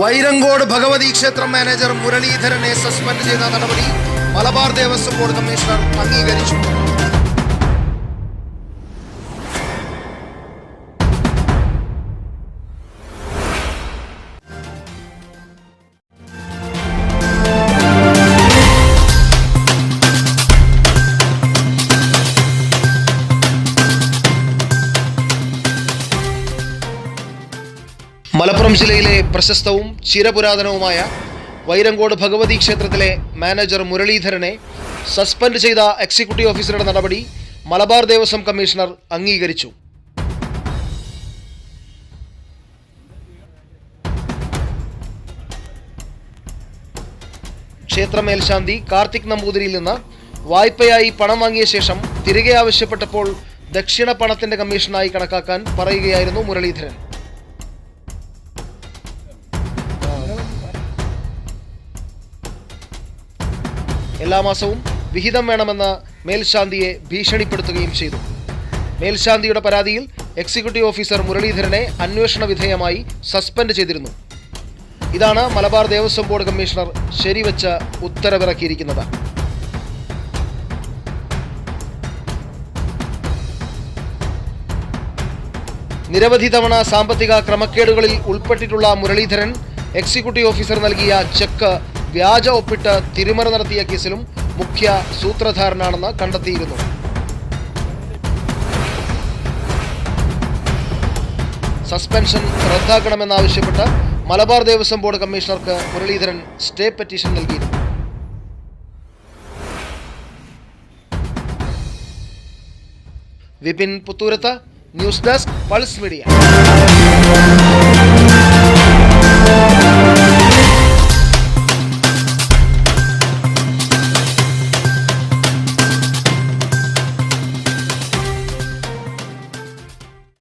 വൈരങ്കോട് ഭഗവതി ക്ഷേത്രം മാനേജർ മുരളീധരനെ സസ്പെൻഡ് ചെയ്ത നടപടി മലബാർ ദേവസ്വം ബോർഡ് കമ്മീഷണർ അംഗീകരിച്ചു. മലപ്പുറം ജില്ലയിലെ പ്രശസ്തവും ചിരപുരാതനവുമായ വൈരങ്കോട് ഭഗവതി ക്ഷേത്രത്തിലെ മാനേജർ മുരളീധരനെ സസ്പെൻഡ് ചെയ്ത എക്സിക്യൂട്ടീവ് ഓഫീസറുടെ നടപടി മലബാർ ദേവസ്വം കമ്മീഷണർ അംഗീകരിച്ചു. ക്ഷേത്ര മേൽശാന്തി കാർത്തിക് നമ്പൂതിരിയിൽ നിന്ന് വായ്പയായി പണം വാങ്ങിയ ശേഷം തിരികെ ആവശ്യപ്പെട്ടപ്പോൾ ദക്ഷിണ പണത്തിന്റെ കമ്മീഷനായി കണക്കാക്കാൻ പറയുകയായിരുന്നു മുരളീധരൻ. എല്ലാ മാസവും വിഹിതം വേണമെന്ന് മേൽശാന്തിയെ ഭീഷണിപ്പെടുത്തുകയും ചെയ്തു. മേൽശാന്തിയുടെ പരാതിയിൽ എക്സിക്യൂട്ടീവ് ഓഫീസർ മുരളീധരനെ അന്വേഷണ വിധേയമായി സസ്പെൻഡ് ചെയ്തിരുന്നു. ഇതാണ് മലബാർ ദേവസ്വം ബോർഡ് കമ്മീഷണർ ശരിവച്ച ഉത്തരവിറക്കിയിരിക്കുന്നത്. നിരവധി തവണ സാമ്പത്തിക ക്രമക്കേടുകളിൽ ഉൾപ്പെട്ടിട്ടുള്ള മുരളീധരൻ എക്സിക്യൂട്ടീവ് ഓഫീസർ നൽകിയ ചെക്ക് വ്യാജ ഒപ്പിട്ട് തിരിമറി നടത്തിയ കേസിലും മുഖ്യ സൂത്രധാരനാണെന്ന് കണ്ടെത്തിയിരുന്നു. സസ്പെൻഷൻ റദ്ദാക്കണമെന്നാവശ്യപ്പെട്ട് മലബാർ ദേവസ്വം ബോർഡ് കമ്മീഷണർക്ക് മുരളീധരൻ സ്റ്റേ പെറ്റീഷൻ നൽകിയിരുന്നു. Vipin Puthoorath news desk Pulse Media.